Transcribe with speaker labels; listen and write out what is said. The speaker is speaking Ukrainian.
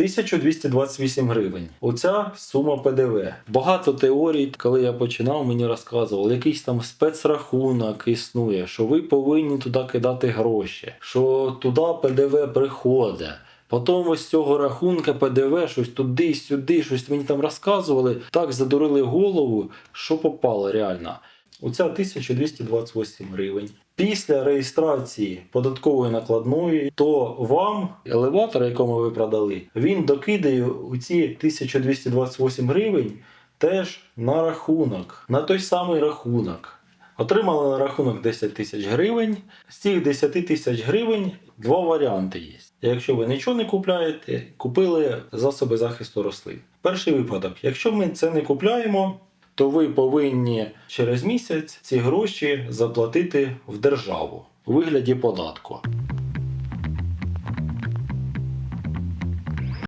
Speaker 1: 1228 гривень. Оця сума ПДВ. Багато теорій, коли я починав, мені розказували, якийсь там спецрахунок існує, що ви повинні туди кидати гроші, що туди ПДВ приходить. Потім ось цього рахунка ПДВ, щось туди, сюди, щось мені там розказували. Так задурили голову, що попало реально. Оця 1228 гривень. Після реєстрації податкової накладної, то вам елеватор, якому ви продали, він докидає у ці 1228 гривень теж на рахунок, на той самий рахунок. Отримали на рахунок 10 тисяч гривень. З цих 10 тисяч гривень два варіанти є. Якщо ви нічого не купляєте, купили засоби захисту рослин. Перший випадок, якщо ми це не купляємо, то ви повинні через місяць ці гроші заплатити в державу у вигляді податку.